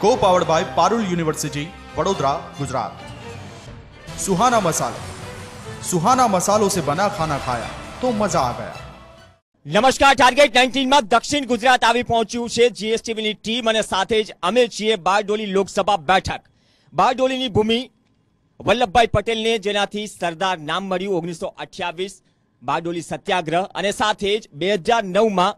को powered by Parul university Vadodara Gujarat Suhana masala Suhana मसालों से बना खाना खाया तो मजा आ गया નમસ્કાર ટાર્ગેટ 19 માં દક્ષિણ ગુજરાત આવી પહોંચ્યું છે જીએસટીવીની ટીમ અને સાથે જ અમે છીએ બારડોલી લોકસભા બેઠક બારડોલીની ભૂમિ વલ્લભભાઈ પટેલને જેનાથી સરદાર નામ મળ્યું ઓગણીસો અઠ્યાવીસ બારડોલી સત્યાગ્રહ અને સાથે જ બે હજાર નવમાં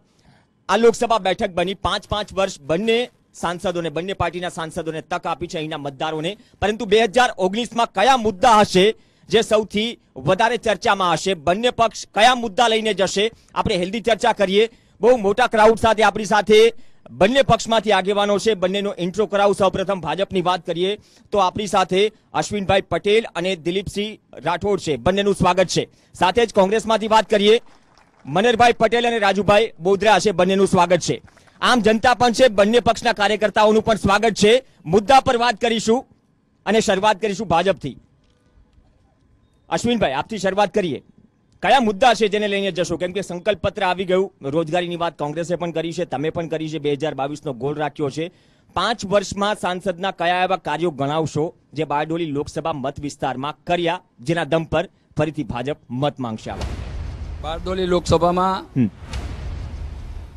આ લોકસભા બેઠક બની પાંચ પાંચ વર્ષ બંને સાંસદોને, બંને પાર્ટીના સાંસદોને તક આપી છે અહીંના મતદારોને. પરંતુ બે હજાર ઓગણીસમાં કયા મુદ્દા હશે જે સૌથી વધારે ચર્ચામાં હશે? બંને પક્ષ કયા મુદ્દા લઈને જશે? આપણે હેલ્ધી ચર્ચા કરીએ. બહુ મોટા ક્રાઉડ સાથે આપણી સાથે બંને પક્ષમાંથી આગેવાનો છે. બંનેનો ઇન્ટ્રો કરાવું. સૌપ્રથમ ભાજપની વાત કરીએ તો આપણી સાથે અશ્વિનભાઈ પટેલ અને દિલીપસિંહ રાઠોડ છે. બંનેનું સ્વાગત છે. સાથે જ કોંગ્રેસમાંથી વાત કરીએ. મનરભાઈ પટેલ અને રાજુભાઈ બોદરા છે. બંનેનું સ્વાગત છે. આમ જનતા પણ છે બંને પક્ષના કાર્યકર્તાઓનું પણ સ્વાગત છે. મુદ્દા પર વાત કરીશું અને શરૂઆત કરીશું ભાજપથી. અશ્વિનભાઈ આપથી શરૂઆત કરીએ. કયા મુદ્દા છે જેને લઈને જશો? કેમ કે સંકલ્પ પત્ર આવી ગયું રોજગારીની વાત કોંગ્રેસે પણ કરી છે તમે પણ કરી છે બે હજાર બાવીસનો ગોલ રાખ્યો છે. પાંચ વર્ષમાં સાંસદના કયા એવા કાર્યો ગણાવશો જે બારડોલી લોકસભા મત વિસ્તારમાં કર્યા જેના દમ પર ફરીથી ભાજપ મત માંગશે બારડોલી લોકસભામાં.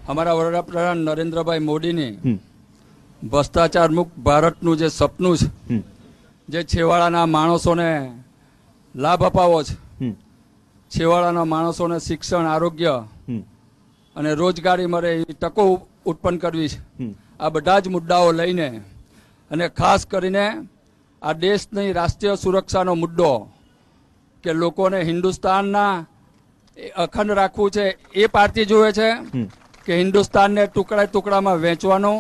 અમારા વડાપ્રધાન નરેન્દ્રભાઈ મોદીની ભ્રષ્ટાચાર મુક્ત ભારતનું જે સપનું છે જે છેવાડાના માણસોને લાભ અપાવો છે છેવાડાના માણસોને શિક્ષણ આરોગ્ય અને રોજગારી મળે એ તકો ઉત્પન્ન કરવી છે. આ બધા જ મુદ્દાઓ લઈને અને ખાસ કરીને આ દેશની રાષ્ટ્રીય સુરક્ષાનો મુદ્દો કે લોકોને હિન્દુસ્તાનના અખંડ રાખવું છે એ પાર્ટી જુએ છે. કે હિન્દુસ્તાનને ટુકડા ટુકડામાં વેચવાનો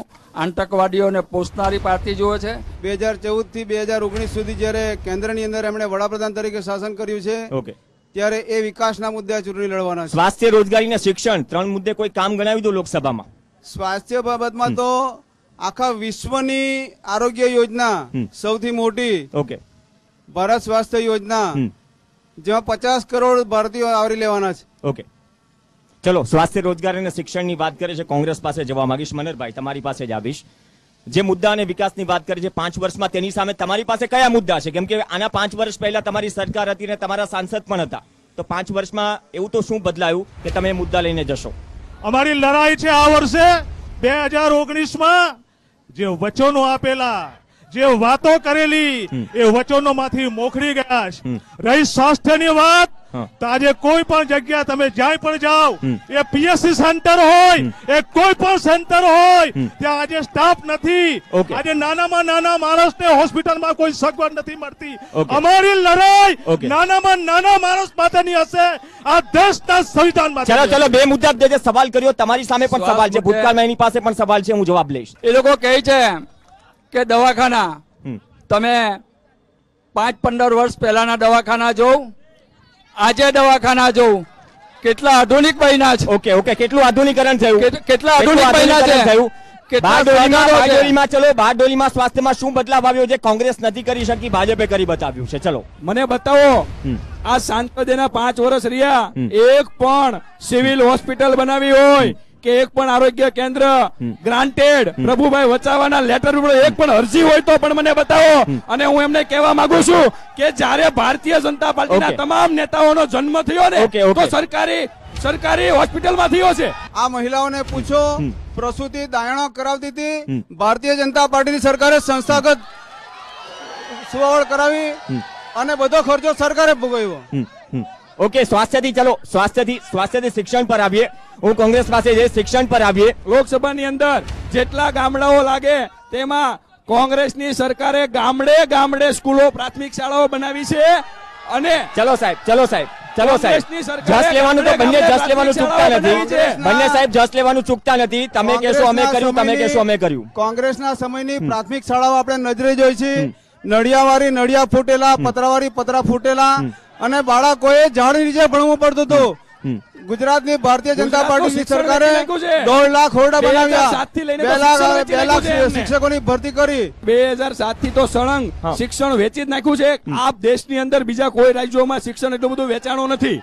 આતંકવાદીઓને પોષનારી પાર્ટી જુએ છે. બે હજાર ચૌદથી બે હજાર ઓગણીસ સુધી જ્યારે કેન્દ્રની અંદર એમણે વડાપ્રધાન તરીકે શાસન કર્યું છે ઓકે. ત્યારે એ વિકાસના મુદ્દે ચૂંટણી લડવાના છે. સ્વાસ્થ્ય રોજગારી અને શિક્ષણ ત્રણ મુદ્દે કોઈ કામ ગણાવી દો લોકસભામાં? સ્વાસ્થ્ય બાબતમાં તો આખા વિશ્વની આરોગ્ય યોજના સૌથી મોટી ઓકે. ભારત સ્વાસ્થ્ય યોજના જેમાં પચાસ કરોડ ભારતીયો આવરી લેવાના છે. ઓકે. ચલો સ્વાસ્થ્ય રોજગાર અને શિક્ષણની વાત કરે છે કોંગ્રેસ પાસે જવા માંગીશ. મનરભાઈ તમારી પાસે જ આવીશ. જે મુદ્દા અને વિકાસની વાત કરે છે પાંચ વર્ષમાં તેની સામે તમારી પાસે કયા મુદ્દા છે? કેમ કે આના પાંચ વર્ષ પહેલા તમારી સરકાર હતી અને તમારા સાંસદ પણ હતા. તો પાંચ વર્ષમાં એવું તો શું બદલાયું કે તમે મુદ્દા લઈને જશો? અમારી લડાઈ છે આ વર્ષે. બે હજાર ઓગણીસમાં જે વચનો આપેલા જે વાતો કરેલી એ વચનો માંથી મોખરી ગયા રહી સ્વાસ્થ્યની વાત. તો આજે કોઈ પણ જગ્યા તમે જ્યાં પણ જાઓ એ પીએસસી સેન્ટર હોય એ કોઈ પણ સેન્ટર હોય ત્યાં આજે સ્ટાફ નથી. આજે નાનામાં નાના માણસને હોસ્પિટલમાં કોઈ સગવડ નથી મળતી. અમારી લડાઈ નાનામાં નાના માણસ માટેની હશે. આ દેશના સંવિધાન માટે ચલો ચલો બે મુદ્દા જે સવાલ કર્યો તમારી સામે પણ સવાલ છે. ભૂતકાળમાં એની પાસે પણ સવાલ છે હું જવાબ લઈશ. એ લોકો કહે છે કે દવાખાના તમે પાંચ પંદર વર્ષ પહેલાના દવાખાના જોઉં આજે દવાખાના જોઉં. કેટલા આધુનિક બન્યા છે. ઓકે ઓકે કેટલું આધુનિકરણ થયું? કેટલા આધુનિક બન્યા છે? થયું? ચલો બારડોલીમાં સ્વાસ્થ્યમાં શું બદલાવ આવ્યો જે કોંગ્રેસ નથી કરી શકી ભાજપે કરી બતાવ્યું છે. ચલો. મને બતાવો આ સાંસદેના પાંચ વર્ષ રહ્યા એક પણ સિવિલ હોસ્પિટલ બનાવી હોય. કે એક પણ આરોગ્ય કેન્દ્ર ગ્રાન્ટેડ પ્રભુભાઈ વચાવાના લેટર ઉપર એક પણ અરજી હોય તો પણ મને બતાવો. અને હું એમને કહેવા માંગુ છું કે જ્યારે ભારતીય જનતા પાર્ટીના તમામ નેતાઓનો જન્મ થયો ને. તો સરકારી સરકારી હોસ્પિટલમાં થયો છે. આ મહિલાઓને પૂછો પ્રસૂતિ દાયણો કરાવતી હતી. ભારતીય જનતા પાર્ટીની સરકારે સંસ્થાગત સુવાવડ કરાવી અને બધો ખર્ચો સરકારે ભોગવ્યો. ઓકે સ્વાસ્થ્યથી ચલો સ્વાસ્થ્યથી સ્વાસ્થ્યથી શિક્ષણ પર આવીએ. હું કોંગ્રેસ પાસે જઈશ શિક્ષણ પર આવીએ. લોકસભાની અંદર જેટલા ગામડાઓ લાગે તેમાં કોંગ્રેસની સરકારે ગામડે ગામડે સ્કૂલો પ્રાથમિક શાળાઓ બનાવી છે અને ચલો સાહેબ ચલો સાહેબ ચલો સાહેબ. જસ લેવાનું તો બંને જસ લેવાનું ચૂકતા નથી. બંને સાહેબ જસ લેવાનું ચૂકતા નથી. તમે કહેશો અમે કર્યું તમે કહેશો અમે કર્યું. કોંગ્રેસના સમયની પ્રાથમિક શાળાઓ આપણે નજરે જોઈ છે. નડિયાવાળી નડિયા ફૂટેલા પતરાવાળી પતરા ફૂટેલા અને બાળકોએ ઝાડ નીચે ભણવું પડતું હતું. ગુજરાતની ભારતીય જનતા પાર્ટીની સરકારે. દોઢ લાખ ઓરડા બનાવ્યા. બે લાખ શિક્ષણ. શિક્ષકોની ભરતી કરી. બે હજાર સાતથી તો સળંગ શિક્ષણ વેચી જ નાખ્યું છે. આ દેશની અંદર બીજા કોઈ રાજ્યોમાં શિક્ષણ એટલું બધું વેચાણો નથી.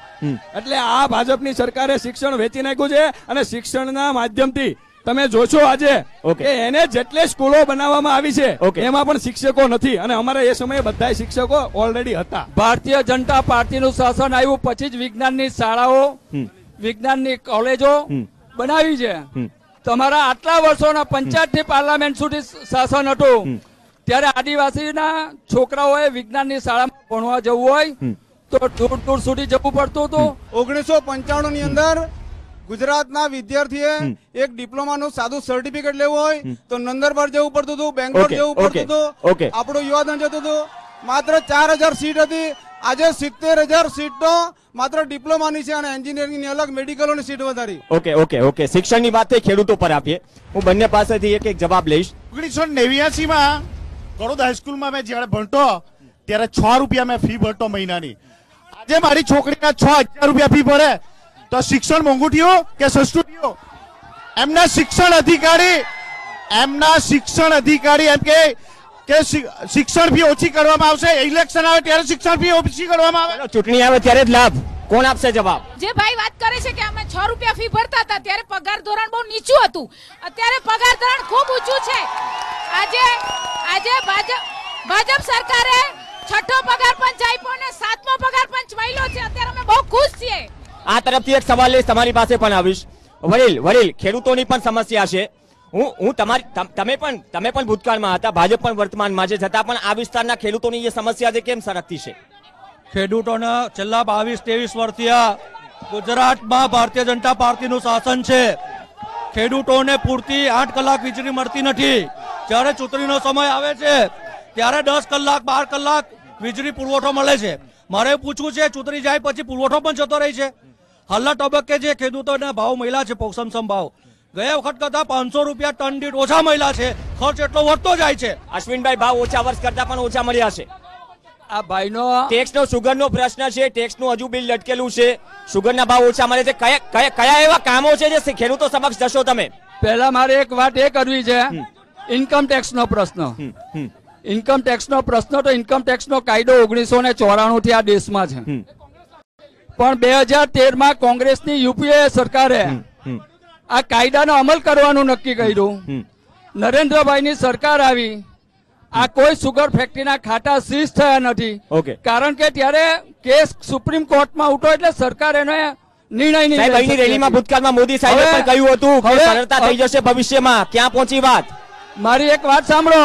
એટલે આ ભાજપની સરકારે શિક્ષણ વેચી નાખ્યું છે અને શિક્ષણના માધ્યમથી તમે જોશો આજે ઓકે. કે એને જેટલી સ્કૂલો બનાવવામાં આવી છે ઓકે. એમાં પણ શિક્ષકો નથી. અને અમારા એ સમયે બધા શિક્ષકો ઓલરેડી હતા. ભારતીય જનતા પાર્ટીનું શાસન આવ્યું પછી જ વિજ્ઞાનની શાળાઓ વિજ્ઞાનની કોલેજો બનાવી છે. તમારા આટલા વર્ષોના પંચાયતથી પાર્લામેન્ટ સુધી શાસન હતું. ત્યારે આદિવાસીના છોકરાઓએ વિજ્ઞાનની શાળામાં ભણવા જવું હોય તો દૂર દૂર સુધી જવું પડતું હતું. ઓગણીસો પંચાણું ની અંદર ગુજરાતના વિદ્યાર્થીએ એક ડિપ્લોમાનું સાદું સર્ટિફિકેટ લેવું હોય તો નંદરબાર જવું પડતું હતું બેંગ્લોર જવું પડતું હતું આપણું યુવાધન જતું હતું. માત્ર ચાર હજાર સીટ હતી. આજે સિત્તેર હજાર સીટો માત્ર ડિપ્લોમાની છે અને એન્જિનિયરિંગની અલગ મેડિકલોની સીટ વધારી. Okay okay okay. શિક્ષણની વાત થઈ ખેડૂતો પર આપીએ. હું બંને પાસેથી એક એક જવાબ લઈશ. ઓગણીસો નેવ્યાસી માં કડોદ હાઈસ્કૂલમાં મેં જ્યારે ભણતો ત્યારે છ રૂપિયા મેં ફી ભરતો મહિનાની. આજે મારી છોકરીના છ હજાર રૂપિયા ફી ભરે. તો શિક્ષણ મોંઘું થયું કે સસ્તું? થયું એમના શિક્ષણ અધિકારી એમના શિક્ષણ અધિકારી એમ કે કે શિક્ષણ ફી ઓછી કરવામાં આવશે ઇલેક્શન આવે ત્યારે શિક્ષણ ફી ઓછી કરવામાં આવે. ચૂંટણી આવે ત્યારે જ લાભ. કોણ આપશે જવાબ? જે ભાઈ વાત કરે છે કે અમે છ રૂપિયા ફી ભરતા હતા ત્યારે પગાર ધોરણ બહુ નીચું હતું. અત્યારે પગાર ધોરણ ખૂબ ઊંચું છે. આજે આજે ભાજપ ભાજપ સરકારે છઠ્ઠો પગાર પંચ આપ્યો અને સાતમો પગાર પંચ મળ્યો છે. અત્યારે અમે બહુ ખુશ છીએ. આ તરફથી એક સવાલ લઈશ, તમારી પાસે પણ આવીશ. વડીલ વડીલ, ખેડૂતોની પણ સમસ્યા છે. હું હું તમારી, તમે પણ તમે પણ ભૂતકાળમાં હતા, ભાજપ પણ વર્તમાનમાં છે, છતાં પણ આ વિસ્તારના ખેડૂતોની જે સમસ્યા છે, કેમ સરકતી છે? ખેડૂતોને છેલ્લા બાવીસ, ત્રેવીસ વર્ષથી ગુજરાતમાં ભારતીય જનતા પાર્ટીનું શાસન છે. ખેડૂતોને પૂરતી આઠ કલાક વીજળી મળતી નથી. જ્યારે ચૂંટણીનો સમય આવે છે, ત્યારે દસ કલાક, બાર કલાક વીજળી પુરવઠો મળે છે. મારે પૂછવું છે, ચૂંટણી જાય પછી પુરવઠો પણ જતો રહે છે. હાલના તબક્કે જે ખેડૂતોના ભાવ મળ્યા છે પોષણક્ષમ ભાવ ગયા વખત કરતા પાંચસો રૂપિયા ટન દીઠ ઓછા મળ્યા છે. ખર્ચ એટલો વધતો જાય છે. અશ્વિનભાઈ ભાવ ઓછા વર્ષ કરતા પણ ઓછા મળ્યા છે. આ ભાઈનો ટેક્સ નો સુગર નો પ્રશ્ન છે. ટેક્સનું હજુ બિલ લટકેલું છે. સુગર ના ભાવ ઓછા મળે છે. કયા કયા કયા એવા કામો છે જે ખેડૂતો સમક્ષ જશો તમે? પહેલા મારે એક વાત એ કરવી છે. ઇન્કમ ટેક્સ નો પ્રશ્ન. ઇન્કમ ટેક્સ નો પ્રશ્ન તો ઇન્કમ ટેક્સ નો કાયદો ઓગણીસો ને ચોરાણું થી આ દેશમાં છે. પણ બે હજાર તેરમાં કોંગ્રેસની યુપીએ સરકારે આ કાયદાનો અમલ કરવાનું નક્કી કર્યું. નરેન્દ્રભાઈની સરકાર આવી. આ કોઈ સુગર ફેક્ટરીના ખાતા સીઝ થયા નથી. ઓકે. કારણ કે ત્યારે કેસ સુપ્રીમ કોર્ટમાં ઉઠો એટલે સરકાર એનો નિર્ણય નહીં રેલીમાં ભૂતકાળમાં મોદી સાહેબે પણ કહ્યું હતું કે સરળતા થઈ જશે ભવિષ્યમાં. ક્યાં પહોંચી વાત? મારી એક વાત સાંભળો.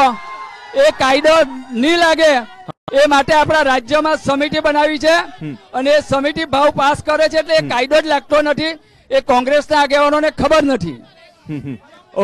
એ કાયદો નહીં લાગે. એ માટે આપણા રાજ્યમાં સમિતિ બનાવી છે અને એ સમિતિ ભાવ પાસ કરે છે એટલે એ કાયદો જ લાગતો નથી. એ કોંગ્રેસના આગેવાનોને ખબર નથી.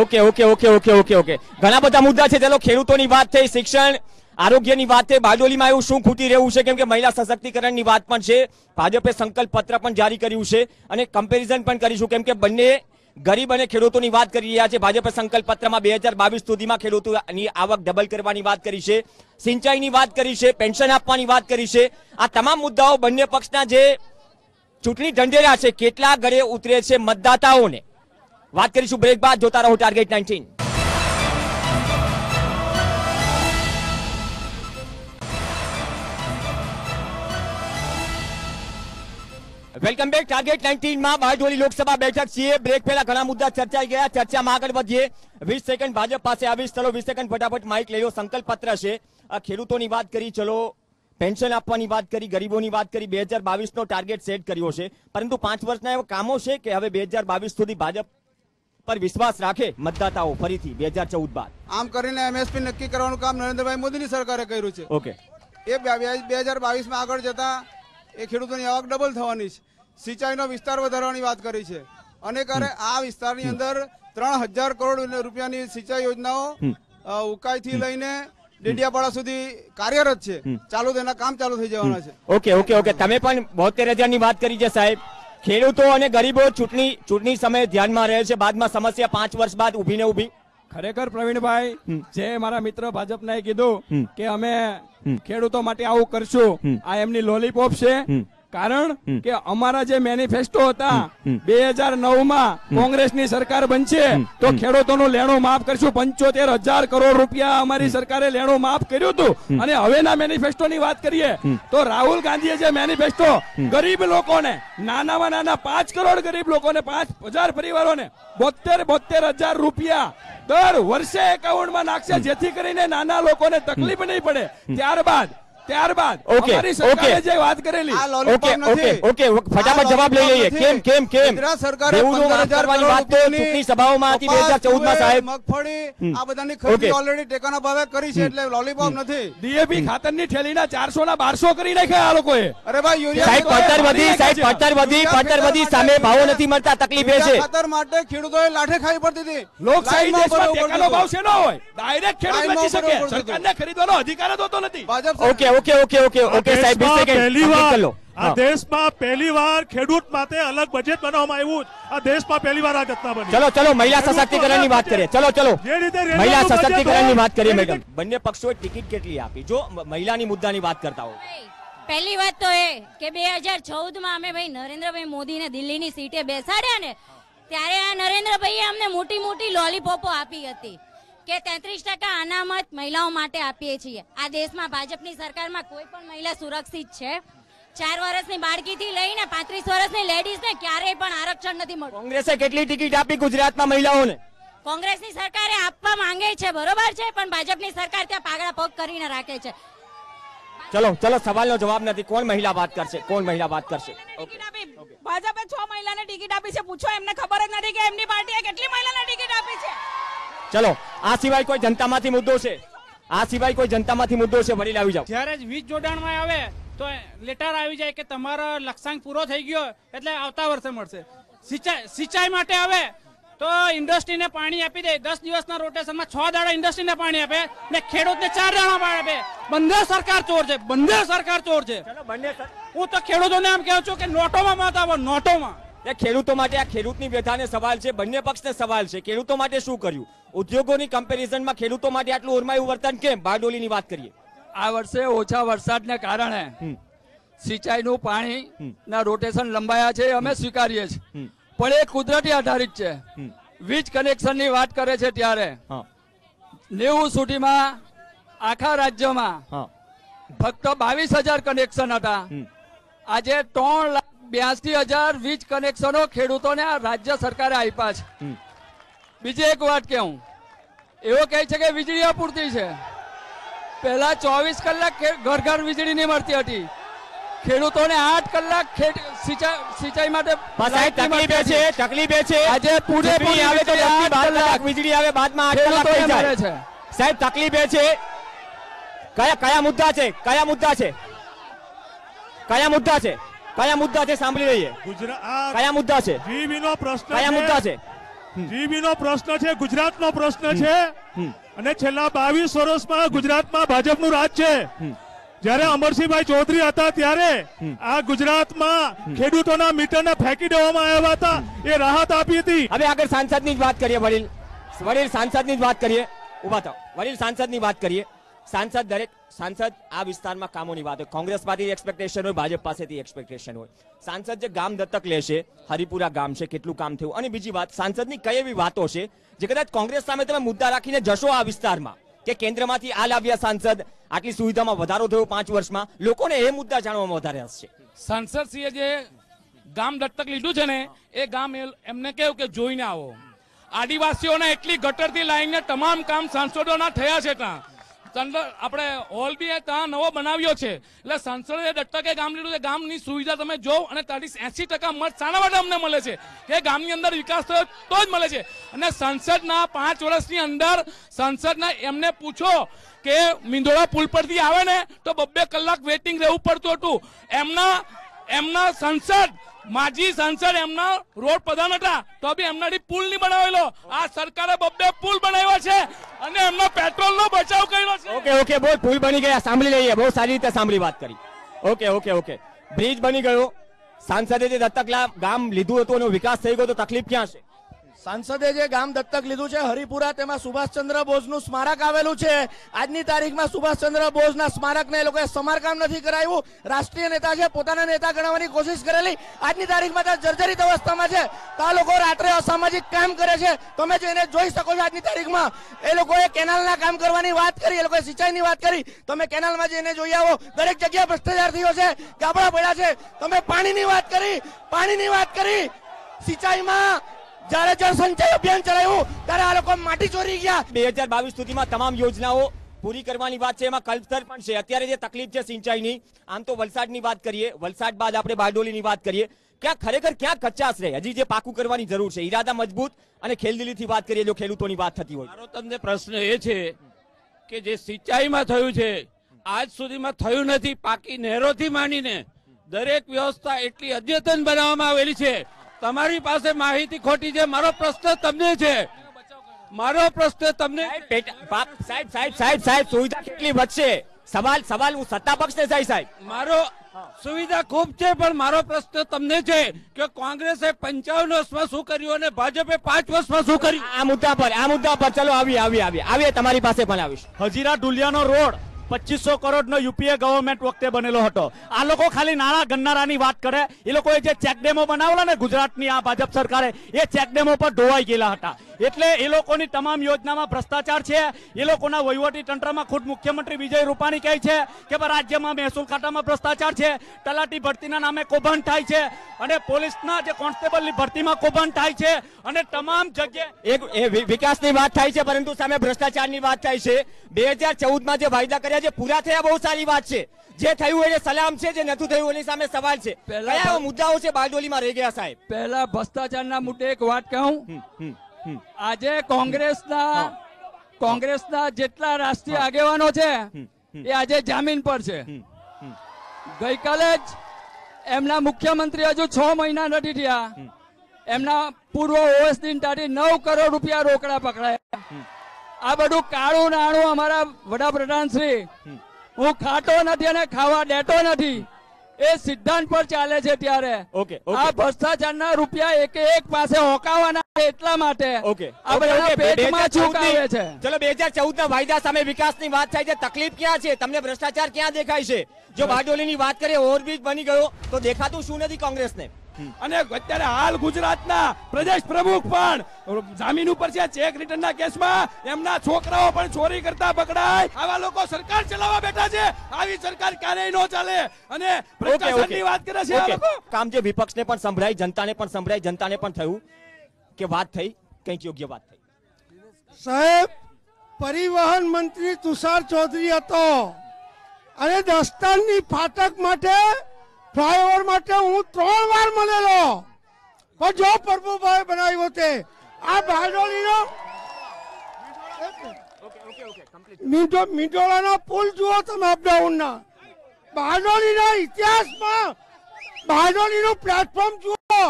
Okay okay okay okay okay okay. ઘણા બધા મુદ્દા છે. ચાલો ખેડૂતોની વાત થઈ શિક્ષણ આરોગ્યની વાત થઈ. બારડોલીમાં એવું શું ખૂટી રહ્યું છે? કેમ કે મહિલા સશક્તિકરણની વાત પણ છે. ભાજપે સંકલ્પ પત્ર પણ જારી કર્યું છે અને કમ્પેરિઝન પણ કરીશું. કેમ કે બંને ગરીબ અને ખેડૂતોની વાત કરી રહ્યા છે. ભાજપે સંકલ્પ પત્રમાં બે હજાર બાવીસ સુધીમાં ખેડૂતોની આવક ડબલ કરવાની વાત કરી છે. સિંચાઈની વાત કરી છે, પેન્શન આપવાની વાત કરી છે. આ તમામ મુદ્દાઓ બંને પક્ષના જે ચૂંટણી ઢંઢેરા છે, કેટલા ગળે ઉતરે છે, મતદાતાઓને. વાત કરીશું બ્રેક બાદ. જોતા રહો target nineteen welcome back target 19 માં બારડોલી લોકસભા બેઠક છીએ. બ્રેક પહેલા ઘણા મુદ્દા ચર્ચાઈ ગયા. ચર્ચામાં આગળ વધીએ. વીસ સેકન્ડ ભાજપ પાસે આવીશ ચલો વીસ સેકન્ડ ફટાફટ માઇક લઈ લો. સંકલ્પ પત્ર છે. આ ખેડૂતોની વાત કરી. ચલો પેન્શન આપવાની વાત કરી. ગરીબોની વાત કરી. બે હજાર નો ટાર્ગેટ સેટ કર્યો છે. પરંતુ પાંચ વર્ષના એવા કામો છે કે હવે બે હજાર બાવીસ સુધી ભાજપ પર વિશ્વાસ રાખે મતદાતાઓ ફરીથી બે હજાર ચૌદ બાદ. આમ કરીને એમએસપી નક્કી કરવાનું કામ નરેન્દ્રભાઈ મોદીની સરકારે કર્યું છે. ઓકે એ બે હજાર બાવીસમાં આગળ જતા એ ખેડૂતોની આવક ડબલ થવાની છે. સિંચાઈનો વિસ્તાર વધારવાની વાત કરી છે. અને કરે આ વિસ્તારની અંદર ત્રણ હજાર કરોડ રૂપિયાની સિંચાઈ યોજનાઓ ઉકાઈથી લઈને ડેડિયાપાડા સુધી કાર્યરત છે. ચાલુ તેના કામ ચાલુ થઈ જવાના છે. Okay okay okay. તમે પણ બોતેર હજારની વાત કરી છે સાહેબ. ખેડૂતો અને ગરીબો ચૂંટણી ચૂંટણી સમયે ધ્યાનમાં રહે છે. બાદમાં સમસ્યા પાંચ વર્ષ બાદ ઊભી ને ઊભી. ખરેખર પ્રવીણભાઈ જે મારા મિત્ર ભાજપના કીધું કે અમે ખેડૂતો માટે આવું કરશું. આ એમની લોલીપોપ છે. કારણ. કે અમારા જે મેનિફેસ્ટો હતા બે હજાર નવમાં કોંગ્રેસની સરકાર બનશે તો ખેડૂતોનું લેણું માફ કરશું. પંચોતેર હજાર કરોડ રૂપિયા અમારી સરકારે લેણું માફ કર્યું હતું. અને હવેના મેનિફેસ્ટો ની વાત કરીએ તો રાહુલ ગાંધીએ જે મેનિફેસ્ટો ગરીબ લોકોને નાનામાં નાના પાંચ કરોડ ગરીબ લોકોને પાંચ હજાર પરિવારોને બોતેર બોતેર હજાર રૂપિયા દર વર્ષે એકાઉન્ટમાં નાખશે જેથી કરીને નાના લોકોને તકલીફ નહીં પડે. ત્યારબાદ ત્યારબાદ ઓકે, ઓકે. જે વાત કરેલી ઓકે ઓકે ઓકે ફટાફટ જવાબ લઈ લઈએ. કેમ કેમ કેમ? ગુજરાત સરકારે 15,000 કરવાની વાત તો ચૂંટણી સભાઓમાં હતી બે કપાસ, હજાર ચૌદમાં સાહેબ. મગફળી આ બધાની ખરીદી ઓલરેડી ટેકાના ભાવે કરી છે એટલે લોલીપોપ નથી. ડીએપી ખાતરની થેલીના 400 ના 1200 કરી નાખ્યા આ લોકોએ. અરે ભાઈ યુરિયા સાહેબ પડતર વધી સાહેબ પડતર વધી પડતર વધી સામે ભાવો નથી મળતા તકલીફ એ છે. ખાતર માટે ખેડૂતોએ લાઠે ખાવી પડતી હતી લોકશાહી દેશમાં ટેકાનો ભાવ. શેનો હોય? ડાયરેક્ટ ખેડૂત વેચી શકે. સરકારને ખરીદવાનો અધિકાર જ હોતો નથી. Bhajap okay okay okay okay okay સાહેબ પહેલી વાર આ દેશમાં પહેલી વાર ખેડૂત માટે અલગ બજેટ બનાવવામાં આવ્યું આ દેશમાં પહેલી વાર આ ઘટના બની. ચલો ચલો મહિલા સશક્તિકરણની વાત કરીએ. ચલો ચલો. જે રીતે મહિલા સશક્તિકરણની વાત કરીએ મેડમ બંને પક્ષોએ ટિકિટ કેટલી આપી? જો મ- મહિલાની મુદ્દાની વાત કરતા હો પહેલી વાત તો એ કે બે હજાર ચૌદમાં અમે ભાઈ નરેન્દ્રભાઈ મોદીને દિલ્હીની સીટે બેસાડ્યા ને ત્યારે આ નરેન્દ્રભાઈએ અમને મોટી મોટી લોલીપોપો આપી હતી. કે તેત્રીસ ટકા અનામત મહિલાઓ માટે આપીએ છીએ. આ દેશમાં ભાજપની સરકારમાં કોઈ પણ મહિલા સુરક્ષિત છે. ચાર વર્ષની બાળકીથી લઈને પાંત્રીસ વર્ષની લેડીઝને ક્યારેય પણ આરક્ષણ નથી મળતું. કોંગ્રેસે કેટલી ટિકિટ આપી ગુજરાતમાં મહિલાઓને? કોંગ્રેસની સરકારે આપવા માંગે છે બરોબર છે પણ ભાજપની સરકાર ત્યાં પાગડા પગ કરીને રાખે છે. ચલો ચલો સવાલનો જવાબ નથી. કોણ મહિલા વાત કરશે? કોણ મહિલા વાત કરશે? આપી. ભાજપે છ મહિલાને ટિકિટ આપી છે. પૂછો એમને ખબર જ નથી કે એમની પાર્ટીએ કેટલી મહિલાને ટિકિટ આપી છે. ચલો આ સિવાય કોઈ જનતામાંથી મુદ્દો છે? આ સિવાય કોઈ જનતામાંથી મુદ્દો છે? વડીલ આવી જાઓ. જ્યારે જ વીજ જોડાણમાં આવે તો લેટર આવી જાય કે તમારો લક્ષ્યાંક પૂરો થઈ ગયો એટલે આવતા વર્ષે મળશે. સિંચાઈ સિંચાઈ માટે આવે તો ઇન્ડસ્ટ્રીને પાણી આપી દે. દસ દિવસના રોટેશનમાં છ દાડા ઇન્ડસ્ટ્રીને પાણી આપે ને ખેડૂતને ચાર દાડા પાણી આપે. બંને સરકાર ચોર છે બંને સરકાર ચોર છે. હું તો ખેડૂતોને એમ કહું છું કે નોટોમાં મત આવો નોટોમાં. એ ખેડૂતો માટે આ ખેડૂતની વ્યથાને સવાલ છે બંને પક્ષને સવાલ છે. ખેડૂતો માટે શું કર્યું? ઉદ્યોગોની કમ્પેરિઝનમાં ખેડૂતો માટે આટલું ઓરમાયું વર્તન કેમ? બારડોલીની વાત કરીએ. આ વર્ષે ઓછા વરસાદને કારણે. સિંચાઈનું પાણી ના રોટેશન લંબાયા છે અમે સ્વીકારીએ છીએ. પણ એ કુદરતી આધારિત છે. વીજ વીજ કનેક્શનની વાત કરે છે ત્યારે નેવું સુધીમાં આખા રાજ્યમાં ફક્ત બાવીસ હજાર કનેક્શન હતા. આજે ત્રણ લાખ બ્યાસી હજાર વીજ કનેક્શનો ખેડૂતોને આ રાજ્ય સરકારે આપ્યા છે. બીજી એક વાત કેવું એવો કહે છે કે વીજળી અપૂરતી છે. પહેલા ચોવીસ કલાક ઘર ઘર વીજળી નહીં મળતી હતી. ખેડૂતોને આઠ કલાક સિંચાઈ માટે તકલીફ છે હતી. છે. આજે પૂરેપૂરી આવે તો કલાક વીજળી આવે બાદમાં આઠ કલાક છે. સાહેબ તકલીફ છે. કયા કયા મુદ્દા છે? કયા મુદ્દા છે? કયા મુદ્દા છે? કયા મુદ્દા છે સાંભળી લઈએ? ગુજરાત કયા મુદ્દા છે? જીબીનો પ્રશ્ન કયા મુદ્દા છે? જીબીનો પ્રશ્ન છે ગુજરાતનો પ્રશ્ન છે. અને છેલ્લા બાવીસ વર્ષમાં ગુજરાતમાં ભાજપનું રાજ છે. જ્યારે અમરસિંહભાઈ ચૌધરી હતા ત્યારે આ ગુજરાતમાં ખેડૂતોના મીટરને ફેંકી દેવામાં આવ્યા હતા. એ રાહત આપી હતી. હવે આગળ સાંસદની જ વાત કરીએ વડીલ. વડીલ સાંસદની જ વાત કરીએ. ઊભા થાવ વડીલ સાંસદની વાત કરીએ. સાંસદ દરેક સાંસદ આ વિસ્તારમાં કામોની વાત હોય. કોંગ્રેસ પાસેથી એક્સપેક્ટેશન હોય, ભાજપ પાસેથી એક્સપેક્ટેશન હોય. સાંસદ જે ગામ દત્તક લેશે, હરિપુરા ગામ છે, કેટલું કામ થયું. અને બીજી વાત, સાંસદની કઈ એવી વાતો છે જે કદાચ કોંગ્રેસ સામે તમે મુદ્દા રાખીને જશો આ વિસ્તારમાં કે કેન્દ્રમાંથી આ લાવ્યા સાંસદ, આટલી સુવિધામાં વધારો થયો પાંચ વર્ષમાં, લોકોને એ મુદ્દા જાણવામાં વધારે હશે સાંસદશ્રીએ જે ગામ દત્તક લીધું છે ને, એ ગામ એમને કેવું કે જોઈને આવો. આદિવાસીઓને એટલી ગટરથી લાઈને તમામ કામ સાંસદોના થયા છે ત્યાં. આપણે હોલ બી ત્યાં નવો બનાવ્યો છે. એટલે સંસદે દત્તકે ગામ લીધું છે. ગામની સુવિધા તમે જોવો અને ત્યાંથી એસી ટકા મત શાના માટે અમને મળે છે? કે ગામની અંદર વિકાસ થયો તો જ મળે છે. અને સંસદના પાંચ વર્ષની અંદર સંસદના એમને પૂછો કે મિંદોડા પુલ પરથી આવે ને તો બબ્બે કલાક વેટિંગ રહેવું પડતું હતું. એમના એમના સંસદ, માજી સંસદ એમના રોડ પ્રધાન હતા. તો બી એમનાથી પુલ નહીં બનાવેલો. આ સરકારે બબ્બે પુલ બનાવ્યો છે અને એમનો પેટ્રોલ નો બચાવ કર્યો છે. ઓકે ઓકે, બહુ પુલ બની ગયા. સાંભળી લઈએ. બહુ સારી રીતે સાંભળી વાત કરી. Okay okay okay. બ્રિજ બની ગયો. સાંસદે જે દત્તક ગામ લીધું હતું એનો વિકાસ થઈ ગયો તો તકલીફ ક્યાં છે? સાંસદે જે ગામ દત્તક લીધું છે, હરિપુરા, તેમાં સુભાષચંદ્ર બોઝનું સ્મારક આવેલું છે. આજની તારીખમાં સુભાષચંદ્ર બોઝના સ્મારકને એ લોકોએ સમારકામ નથી કરાયું. રાષ્ટ્રીય નેતા છે, પોતાના નેતા ગણવાની કોશિશ કરેલી. આજની તારીખમાં ત્યાં જર્જરિત અવસ્થામાં છે. તો આ લોકો રાત્રે અસામાજિક કામ કરે છે. તમે જઈને જોઈ શકો છો આજની તારીખમાં. એ લોકોએ કેનાલના કામ કરવાની વાત કરી, એ લોકોએ સિંચાઈની વાત કરી. તમે કેનાલમાં જઈને જોઈ આવો. દરેક જગ્યાએ ભ્રષ્ટાચાર થયો છે. ગાબડા પડ્યા છે. તમે પાણીની વાત કરી, પાણીની વાત કરી. સિંચાઈમાં જ્યારે જ્યારે સંચય અભિયાન ચલાવ્યું ત્યારે આ લોકો માટી ચોરી ગયા. બે હજાર બાવીસ સુધીમાં તમામ યોજનાઓ પૂરી કરવાની વાત છે. એમાં કલ્પતર પણ છે. અત્યારે જે તકલીફ છે સિંચાઈની આમ તો વલસાડની વાત કરીએ વલસાડ બાદ આપણે બારડોલીની વાત કરીએ. ક્યાં ખરેખર ક્યાં કચાશ રહે? હજી જે પાકું કરવાની જરૂર છે. ઈરાદા મજબૂત અને ખેલદિલીથી વાત કરીએ જો ખેડૂતોની વાત થતી હોય. મારો તમને પ્રશ્ન એ છે કે જે સિંચાઈમાં થયું છે આજ સુધીમાં થયું નથી. પાકી નહેરોથી માંડીને દરેક વ્યવસ્થા એટલી અદ્યતન બનાવવામાં આવેલી છે. તમારી પાસે માહિતી ખોટી છે મારો પ્રશ્ન તમને છે. મારો પ્રશ્ન તમને સાહેબ સાહેબ સાહેબ સાહેબ સુવિધા કેટલી વધશે? સવાલ સવાલ હું સત્તા પક્ષને થાય સાહેબ. મારો સુવિધા ખૂબ છે પણ મારો પ્રશ્ન તમને છે કે કોંગ્રેસે પંચાવન વર્ષમાં શું કર્યું અને ભાજપે પાંચ વર્ષમાં શું કર્યું? આ મુદ્દા પર આ મુદ્દા પર ચલો આવી આવી આવી આવીએ તમારી પાસે પણ આવીશ. હજીરા ડુલિયાનો રોડ. પચીસો કરોડનો યુપીએ ગવર્મેન્ટ વખતે બનેલો હતો. આ લોકો ખાલી નાણાં ગણનારાની વાત કરે. એ લોકોએ જે ચેકડેમો બનાવેલા ને ગુજરાતની આ ભાજપ સરકારે, એ ચેકડેમો પર ધોવાઈ ગયેલા હતા. એટલે એ લોકોની તમામ યોજનામાં ભ્રષ્ટાચાર છે. એ લોકોના વહીવટી તંત્રમાં ખુદ મુખ્યમંત્રી વિજય રૂપાણી કહે છે કે રાજ્યમાં મહેસૂલ ખાતામાં ભ્રષ્ટાચાર છે. તલાટી ભરતીના નામે કૌભાંડ થાય છે. અને પોલીસના જે કોન્સ્ટેબલની ભરતીમાં કૌભાંડ થાય છે. અને તમામ જગ્યાએ એક એ વિકાસની વાત થાય છે પરંતુ સામે ભ્રષ્ટાચારની વાત થાય છે. બે હજાર ચૌદમાં જે વાયદા કર્યા છે પૂરા થયા બહુ સારી વાત છે. જે થયું એ સલામ છે જે નથી થયું એની સામે સવાલ છે. પહેલા કયા એવા મુદ્દાઓ છે બારડોલીમાં રહી ગયા સાહેબ? પહેલા ભ્રષ્ટાચારના મુદ્દે એક વાત કહું. આજે કોંગ્રેસના કોંગ્રેસના જેટલા રાષ્ટ્રીય આગેવાનો છે એ આજે જામીન પર છે. ગઈકાલે જ એમના મુખ્યમંત્રી હજુ છ મહિના નથી થયા. એમના પૂર્વ ઓએસડી તારી નવ કરોડ રૂપિયા રોકડા પકડાયા. આ બધું કાળું નાણું અમારા વડાપ્રધાન શ્રી. હું ખાતો નથી અને ખાવા દેતો નથી. એ સિદ્ધાંત પર ચાલે છે ત્યારે. ઓકે આ ભ્રષ્ટાચારના રૂપિયા એક એક પાસે હોકાવાના એટલા માટે. ઓકે પેટમાં છે. ચલો બે હજાર ચૌદ ના વાયદા સામે વિકાસની વાત થાય છે. તકલીફ ક્યાં છે? તમને ભ્રષ્ટાચાર ક્યાં દેખાય છે? જો બારડોલીની વાત કરીએ ઓવરબ્રિજ બની ગયો તો દેખાતું શું નથી કોંગ્રેસને? અને અત્યારે હાલ ગુજરાતના પ્રદેશ પ્રમુખ પણ જામીન ઉપર છે ચેક રિટર્નના કેસમાં. એમના છોકરાઓ પણ ચોરી કરતા પકડાય આવા લોકો સરકાર ચલાવવા બેઠા છે. આવી સરકાર ક્યારેય ન ચાલે. અને ભ્રષ્ટાચારની વાત કરે છે આ લોકો? કામ જે વિપક્ષને પણ સંભળાય જનતાને પણ સંભળાય જનતાને પણ થયું કે વાત થઈ કંઈક યોગ્ય વાત થઈ. સાહેબ પરિવહન મંત્રી તુષાર ચૌધરી હતો. અને દસ્તાનની ફાટક માટે ફ્લાયઓવર માટે હું ત્રણ વાર મળેલો. પણ જો પ્રભુભાઈ બનાવ્યો તે, આ બારડોલીનો મીંડો, મીંડોળાનો પુલ જુઓ તમે અપડાઉનના. બારડોલીના ઇતિહાસમાં બારડોલીનું પ્લેટફોર્મ જુઓ.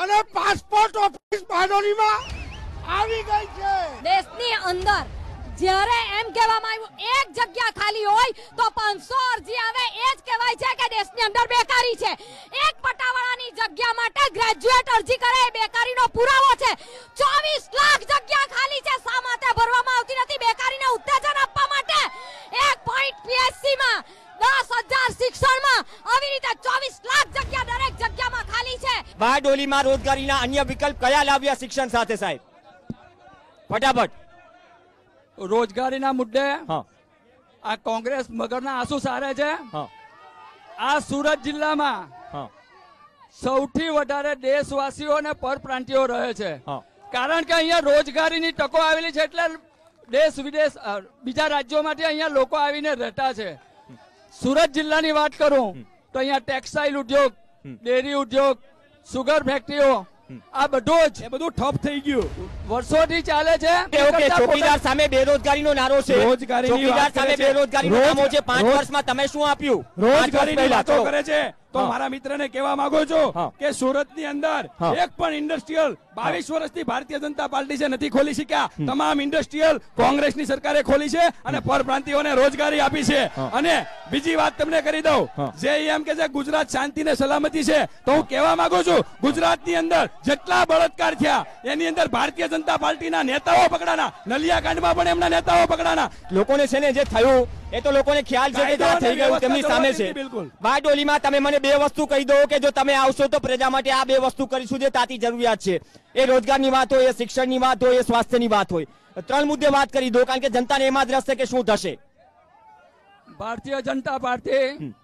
અને પાસપોર્ટ ઓફિસ બારડોલીમાં આવી ગઈ છે. દેશની અંદર જ્યારે એમ કહેવામાં આવ્યું, એક જગ્યા ખાલી હોય તો પાંચસો અરજી આવે, એ જ કહેવાય છે કે દેશની અંદર બેકારી છે. એક પટાવાળાની જગ્યા માટે ગ્રેજ્યુએટ અરજી કરે, એ બેકારીનો પુરાવો છે. ચોવીસ લાખ જગ્યા ખાલી છે, શા માટે ભરવામાં આવતી નથી? બેકારીને ઉત્તેજન આપવા માટે. એક પોઈન્ટ પીએસસી માં દસ હજાર શિક્ષણમાં આવી રીતે ચોવીસ લાખ જગ્યા દરેક જગ્યામાં ખાલી છે. બારડોલીમાં રોજગારીના અન્ય વિકલ્પ કયા લાવ્યા શિક્ષણ સાથે સાહેબ? ફટાફટ. રોજગારીના મુદ્દે આ કોંગ્રેસ મગરના આંસુ સારે છે. આ સુરત જિલ્લામાં સૌથી વધારે દેશવાસીઓ અને પરપ્રાંતિયો રહે છે. કારણ કે અહીંયા રોજગારીની તકો આવેલી છે એટલે દેશ વિદેશ બીજા રાજ્યોમાંથી અહીંયા લોકો આવીને રહેતા છે. સુરત જિલ્લાની વાત કરું તો અહીંયા ટેક્સટાઇલ ઉદ્યોગ ડેરી ઉદ્યોગ સુગર ફેક્ટરીઓ આ બધો જ બધું ઠપ થઈ ગયું. વર્ષોથી ચાલે છે. ઓકે ચોકીદાર સામે બેરોજગારીનો નારો છે. રોજગારીની ચોકીદાર સામે છે. બેરોજગારીનો રોજ- નામો છે. પાંચ રોજ- વર્ષમાં તમે શું આપ્યું? રોજગારીની વાતો કરે છે. તો મારા મિત્રને કહેવા માંગુ છું કે સુરતની અંદર એક પણ ઇન્ડસ્ટ્રીયલ બાવીસ વર્ષથી ભારતીય જનતા પાર્ટી છે નથી ખોલી શક્યા. તમામ ઇન્ડસ્ટ્રીયલ કોંગ્રેસની સરકારે ખોલી છે અને પરપ્રાંતિઓને રોજગારી આપી છે. અને બીજી વાત તમને કરી દઉં. જે એમ કે છે ગુજરાત શાંતિ ને સલામતી છે તો હું કહેવા માંગુ છું ગુજરાતની અંદર જેટલા બળાત્કાર થયા એની અંદર ભારતીય જનતા પાર્ટીના નેતાઓ પકડાના નલિયા કાંડમાં પણ એમના નેતાઓ પકડાના. લોકોને છે ને જે થયું એ તો લોકોને ખ્યાલ છે કે જે આ થઈ ગયું તેમની સામે છે. બારડોલીમાં તમે મને બે વસ્તુ કહી દો કે જો તમે આવશો તો પ્રજા માટે આ બે વસ્તુ કરીશું જે તાતી જરૂરિયાત છે. એ રોજગારની વાત હોય એ શિક્ષણની વાત હોય એ સ્વાસ્થ્યની વાત હોય. ત્રણ મુદ્દે વાત કરી દો કારણ કે જનતાને એમાં જ રસ કે શું થશે. ભારતીય જનતા પાર્ટી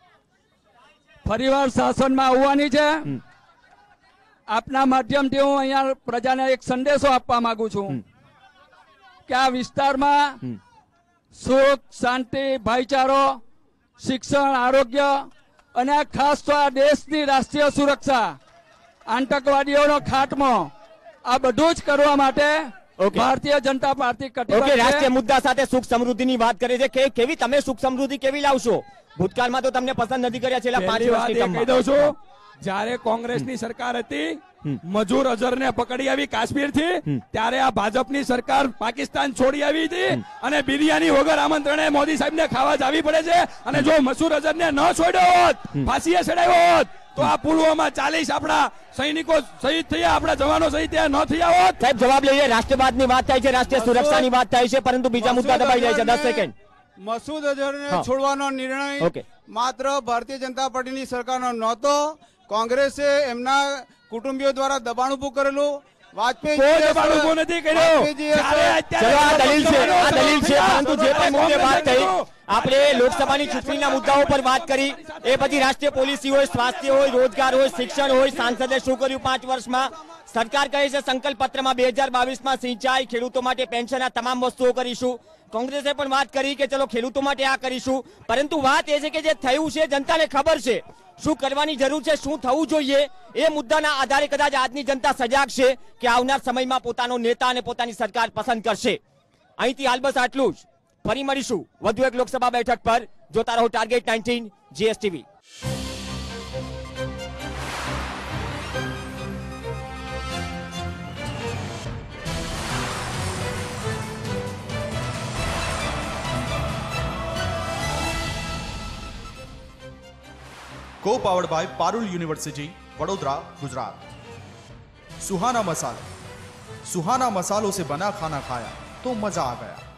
ફરીવાર શાસનમાં આવવાની છે. આપના માધ્યમથી હું અહીંયા પ્રજાને એક સંદેશો આપવા માંગુ છું કે આ વિસ્તારમાં સુખ શાંતિ ભાઈચારો શિક્ષણ આરોગ્ય અને આ ખાસ તો આ દેશની રાષ્ટ્રીય સુરક્ષા. આતંકવાદીઓનો ખાટમો આ બધું જ કરવા માટે ભારતીય જનતા પાર્ટી ઓકે રાષ્ટ્રીય મુદ્દા સાથે સુખ સમૃદ્ધિની વાત કરે છે કે કેવી તમે સુખ સમૃદ્ધિ કેવી લાવશો? ભૂતકાળમાં તો તમને પસંદ નથી કર્યા છેલ્લા પાંચ વર્ષની કહી દઉં છું જ્યારે કોંગ્રેસની સરકાર હતી મજૂર અઝરને પકડી આવી કાશ્મીરથી ત્યારે આ ભાજપની સરકાર પાકિસ્તાન છોડી આવી હતી અને બિરયાની વગર આમંત્રણે મોદી સાહેબને ખાવા જવી પડે છે. અને જો મસૂર અઝરને ન છોડ્યો હોત ફાંસીએ ચડાવ્યો હોત તો આ પુલવામા ચાલીસ આપણા સૈનિકો શહીદ થયા આપણા જવાનો શહીદ થયા ન થયા હોત. સાહેબ જવાબ લઈએ. રાષ્ટ્રવાદની વાત થાય છે રાષ્ટ્રીય સુરક્ષાની વાત થાય છે પરંતુ બીજા મુદ્દા દબાઈ જાય છે. દસ સેકન્ડ મસૂદ અઝહરને હા. છોડવાનો નિર્ણય માત્ર ભારતીય જનતા પાર્ટીની સરકારનો નહોતો. કોંગ્રેસે એમના કુટુંબીઓ દ્વારા દબાણ ઉભું કરેલું. આપણે લોકસભાની ચૂંટણીના મુદ્દાઓ પર વાત કરી. એ પછી રાષ્ટ્રીય પોલિસી હોય સ્વાસ્થ્ય હોય રોજગાર હોય શિક્ષણ હોય સાંસદે શું કર્યું પાંચ વર્ષમાં? સરકાર કહે છે સંકલ્પ પત્રમાં બે હજાર બાવીસમાં સિંચાઈ ખેડૂતો માટે પેન્શન આ તમામ વસ્તુઓ કરીશું. કોંગ્રેસે પણ વાત કરી કે ચલો ખેડૂતો માટે આ કરીશું. પરંતુ વાત એ છે કે જે થયું છે જનતાને ખબર છે. શું કરવાની જરૂર છે? શું થવું જોઈએ? એ મુદ્દાના આધારે કદાચ આજની જનતા સજાગ છે કે આવનાર સમયમાં પોતાનો નેતા અને પોતાની સરકાર પસંદ કરશે. અહીંથી હાલ આટલું જ. ફરી મળીશું. વધુ એક લોકસભા બેઠક પર. જોતા રહો target nineteen GSTV को powered by Parul university Vadodara Gujarat Suhana masala Suhana मसालों से बना खाना खाया तो मजा आ गया